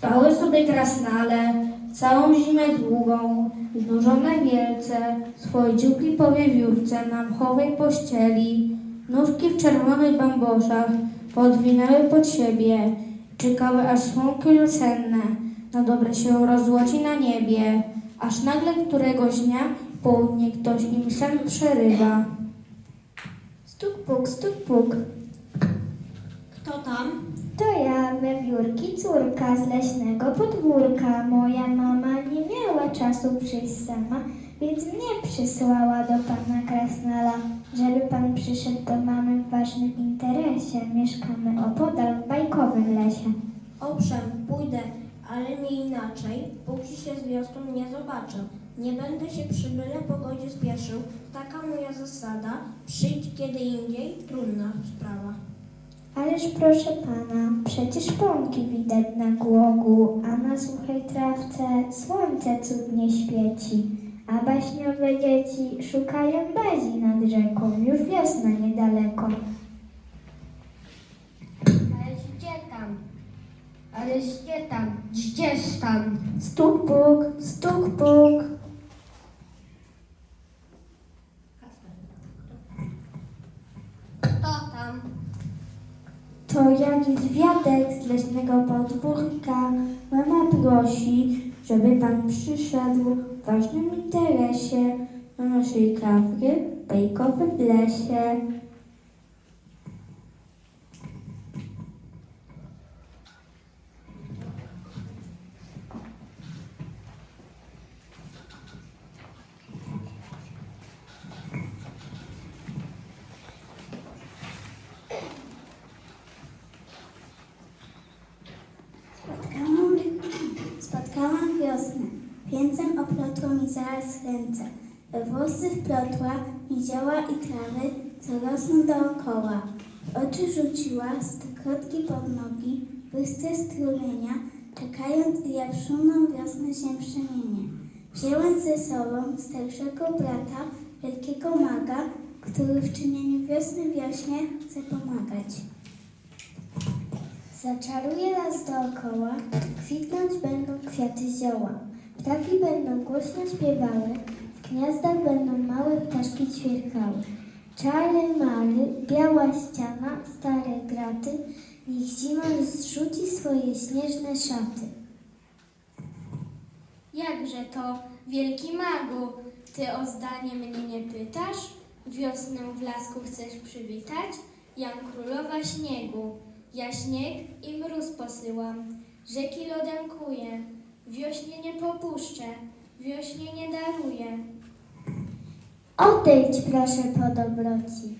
Spały sobie krasnale, całą zimę długą, znużone wielce, swoje dziupli po wiewiórce na mchowej pościeli, nóżki w czerwonych bamboszach podwinęły pod siebie, czekały aż słonko wiosenne na dobre się rozłoci na niebie, aż nagle któregoś dnia południe ktoś im sen przerywa. Stuk puk, stuk puk. Kto tam? To ja, wiewiórki, córka z leśnego podwórka. Moja mama nie miała czasu przyjść sama, więc mnie przysłała do pana Krasnala, żeby pan przyszedł do mamy w ważnym interesie. Mieszkamy opodal w bajkowym lesie. Owszem, pójdę, ale nie inaczej, póki się z wiosną nie zobaczę. Nie będę się przy byle pogodzie spieszył. Taka moja zasada. Przyjdź kiedy indziej, trudna sprawa. Ależ proszę pana, przecież pąki widać na głogu, a na suchej trawce słońce cudnie świeci. A baśniowe dzieci szukają bazi nad rzeką, już wiosna niedaleko. Ależ gdzie tam? Ależ gdzie tam? Gdzież tam? Stuk puk, stuk puk. Kto tam? To jakiś wiatek z leśnego podwórka. Mama prosi, żeby pan przyszedł w ważnym interesie do naszej kawry w bajkowym lesie. Ręce. We włosy wplotła mi zioła i trawy, co rosną dookoła. W oczy rzuciła stokrotki pod nogi, bystre strumienia, czekając i szumną wiosnę się przemienię. Wzięłam ze sobą starszego brata, wielkiego maga, który w czynieniu wiosny wiośnie chce pomagać. Zaczaruje las dookoła, kwitnąć będą kwiaty zioła. Ptaki będą głośno śpiewały, w gniazdach będą małe ptaszki ćwierkały. Czary mary, biała ściana, stare graty, niech zima zrzuci swoje śnieżne szaty. Jakże to, wielki magu, ty o zdanie mnie nie pytasz? Wiosnę w lasku chcesz przywitać? Jam królowa śniegu. Ja śnieg i mróz posyłam, rzeki lodem kuję. Wiośnie nie popuszczę, wiośnie nie daruję. Odejdź proszę po dobroci.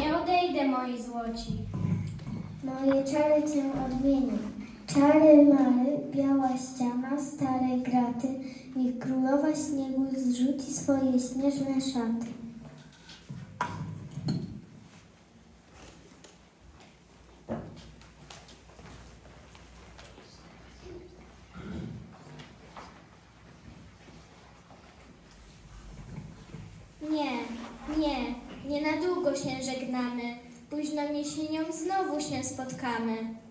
Nie odejdę, moi złoci. Moje czary cię odmienią. Czary mary, biała ściana, stare graty, niech królowa śniegu zrzuci swoje śnieżne szaty. Nie, nie, nie na długo się żegnamy. Późną jesienią znowu się spotkamy.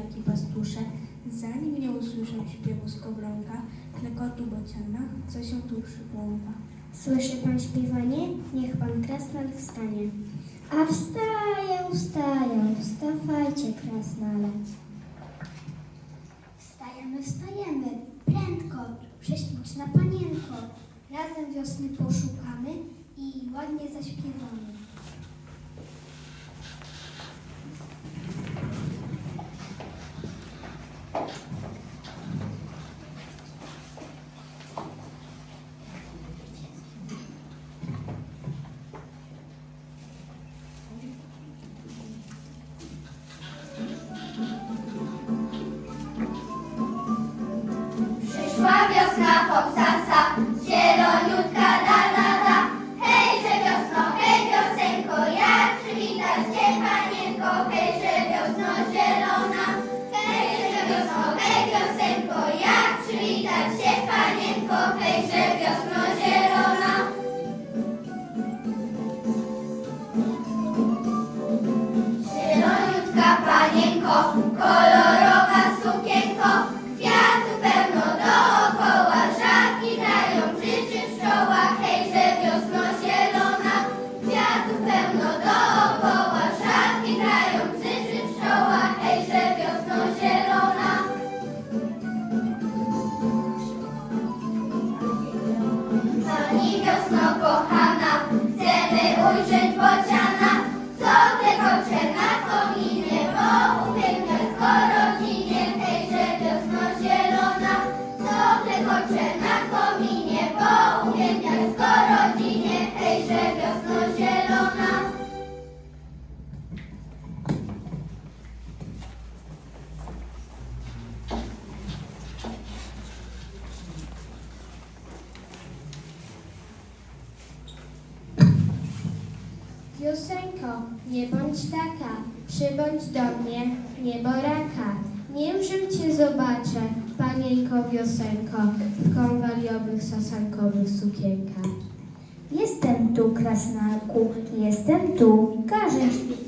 Fujarki pastusze, zanim nie usłyszą śpiewu skowronka, klekotu bociana, co się tu przypląta. Słyszy pan śpiewanie? Niech pan krasnal wstanie. A wstaję, wstaję, wstawajcie krasnale. Wstajemy, wstajemy, prędko, prześliczna panienko. Razem wiosny poszukamy i ładnie zaśpiewamy. Boże bądź taka, przybądź do mnie, nieboraka. Niemżym cię zobaczę, panienko wiosenko, w konwaliowych sasankowych sukienkach. Jestem tu, krasnalku, jestem tu. Świecić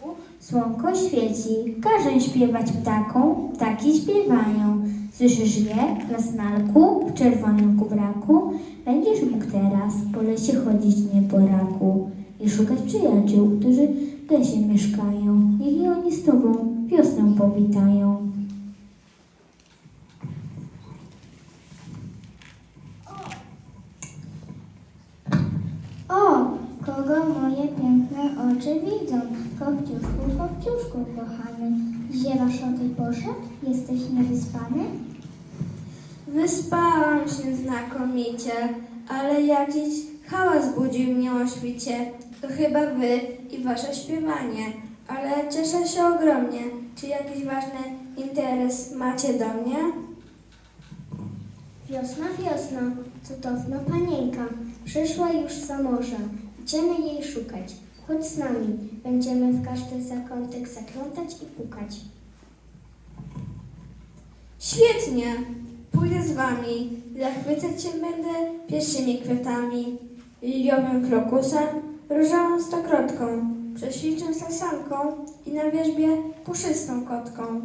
słonku, słonko świeci. Każę śpiewać ptakom, ptaki śpiewają. Słyszysz je, krasnalku, w czerwonym kubraku? Będziesz mógł teraz po lesie chodzić nie po raku i szukać przyjaciół, którzy w lesie mieszkają. Niech i oni z tobą wiosnę powitają. O, kogo moje piękne oczy widzą? Kopciuszku, kopciuszku kochany, ziewasz o tej porze? Jesteś niewyspany? Wyspałam się znakomicie, ale jakiś hałas budził mnie o świcie. To chyba wy i wasze śpiewanie, ale cieszę się ogromnie. Czy jakiś ważny interes macie do mnie? Wiosna, wiosna, cudowna panienka, przyszła już za morza. Idziemy jej szukać. Chodź z nami, będziemy w każdy zakątek zakrętać i pukać. Świetnie, pójdę z wami. Zachwycać się będę pierwszymi kwiatami. Liliowym krokusem, różową stokrotką, prześliczną sasanką i na wierzbie puszystą kotką.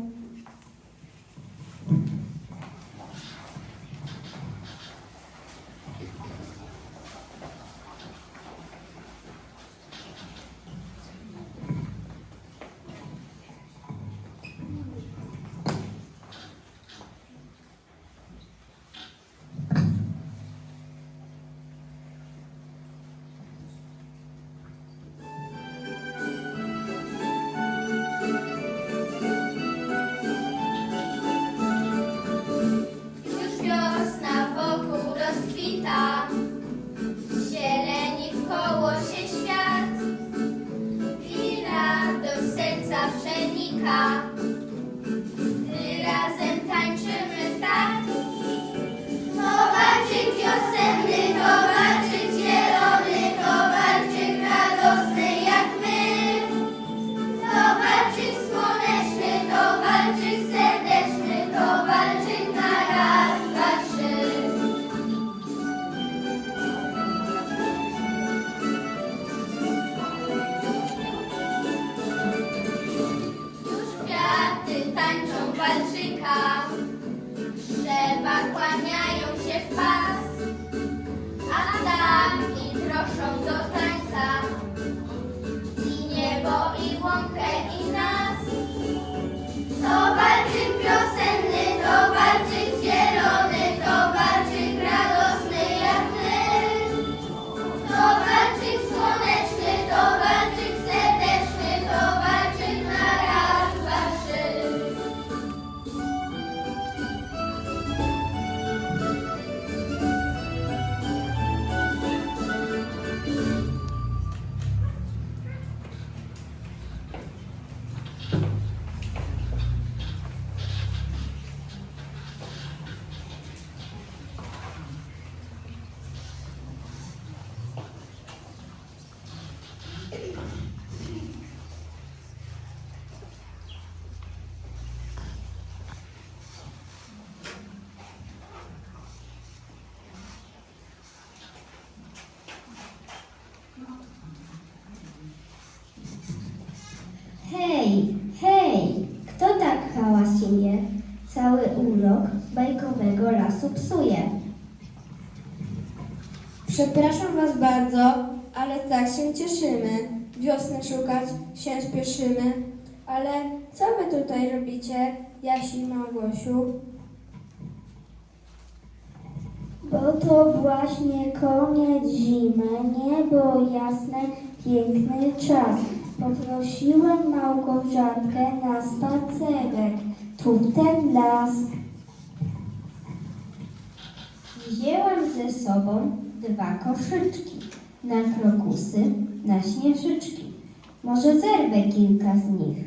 Psuje. Przepraszam Was bardzo, ale tak się cieszymy. Wiosny szukać się spieszymy. Ale co Wy tutaj robicie, Jasi i Małgosiu? Bo to właśnie koniec zimy, niebo jasne, piękny czas. Poprosiłem Małgorzatkę na spacerek, tu w ten las. Wzięłam ze sobą dwa koszyczki na krokusy, na śnieżyczki. Może zerwę kilka z nich.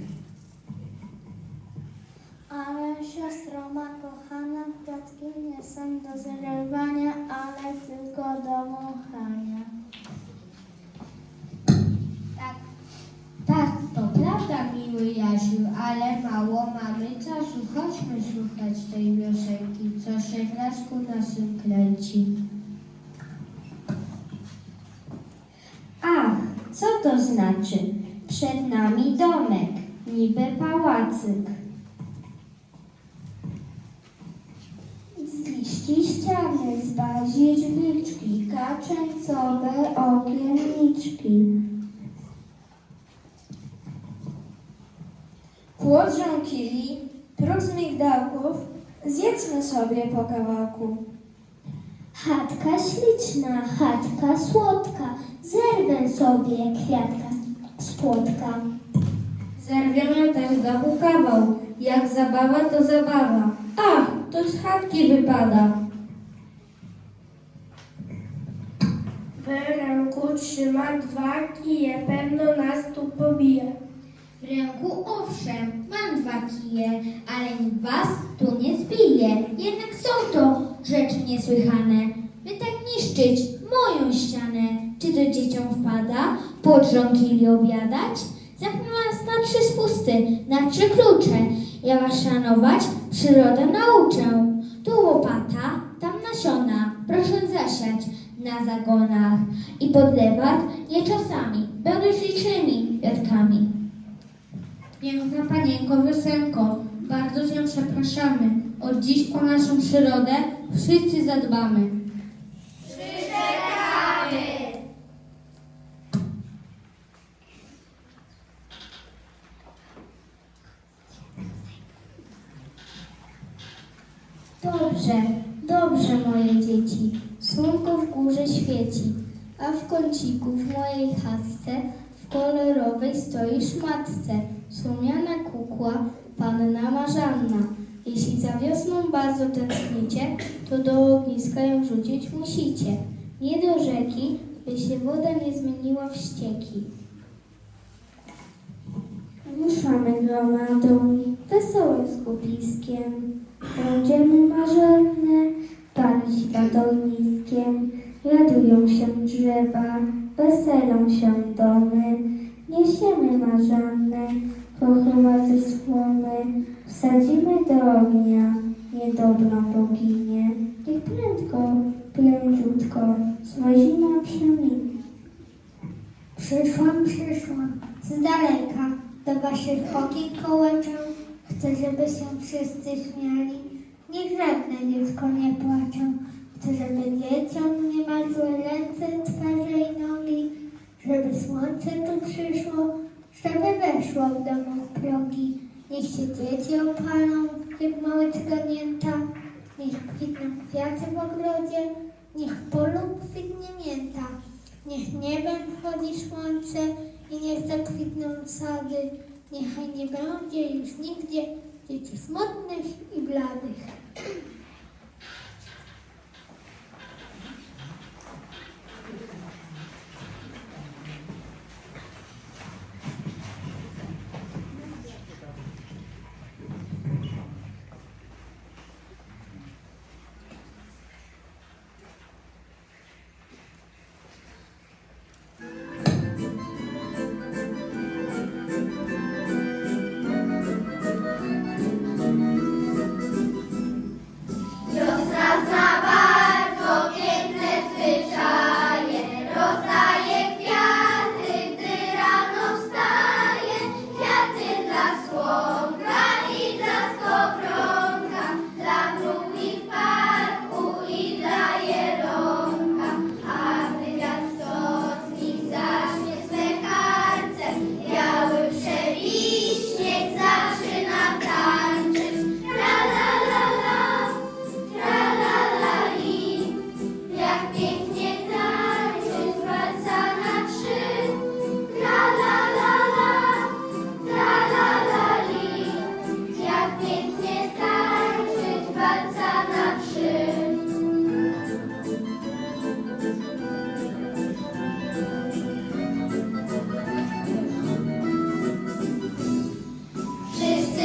Ale siostro ma kochana, kwiatki nie są do zerwania, ale tylko do machania. Jasiu, ale mało mamy czasu. Chodźmy słuchać tej piosenki, co się w lasku naszym kręci. Ach, co to znaczy? Przed nami domek, niby pałacyk. Z liści ściany, z bazi drzwiczki, kaczęcowe okienniczki. Płot żonkili, próg z migdałków, zjedzmy sobie po kawałku. Chatka śliczna, chatka słodka, zerwę sobie kwiatka z płotka. Zerwiemy też dachu kawał. Jak zabawa, to zabawa. Ach, to z chatki wypada. W ręku trzyma dwa kije, pewno nas tu pobije. Owszem, mam dwa kije, ale nikt was tu nie zbije. Jednak są to rzeczy niesłychane, by tak niszczyć moją ścianę. Czy to dzieciom wpada pod żonkili obiadać? Zamknę was na trzy spusty, na trzy klucze. Ja was szanować przyrodę nauczę. Tu łopata, tam nasiona, proszę zasiać na zagonach i podlewać je czasami, będą licznymi kwiatkami. Piękna panienko Wiosenko, bardzo Cię przepraszamy. Od dziś o naszą przyrodę wszyscy zadbamy. Dobrze, dobrze moje dzieci, słonko w górze świeci, a w kąciku w mojej chatce w kolorowej stoi szmatce, słomiana kukła, panna Marzanna. Jeśli za wiosną bardzo tęsknicie, to do ogniska ją rzucić musicie. Nie do rzeki, by się woda nie zmieniła w ścieki. Ruszamy gromadą, wesołym skupiskiem. Będziemy marzenne, palić nad ogniskiem. Radują się drzewa, weselą się domy. Niesiemy marzanne, pochyła ze słomy. Wsadzimy do ognia niedobrą boginię. Niech prędko, prędziutko, zła zima przeminie. Przyszłam, przyszłam, z daleka, do waszych okien kołeczę. Chcę, żeby się wszyscy śmiali, niech żadne dziecko nie płaczą. Chcę, żeby dzieciom nie mazły ręce, twarze i nogi, żeby słońce tu przyszło, żeby weszło w domów progi. Niech się dzieci opalą, jak małe zgadnięta, niech kwitną kwiaty w ogrodzie, niech w polu kwitnie mięta. Niech niebem chodzi słońce i niech zakwitną sady. Niechaj nie będzie już nigdzie dzieci smutnych i bladych.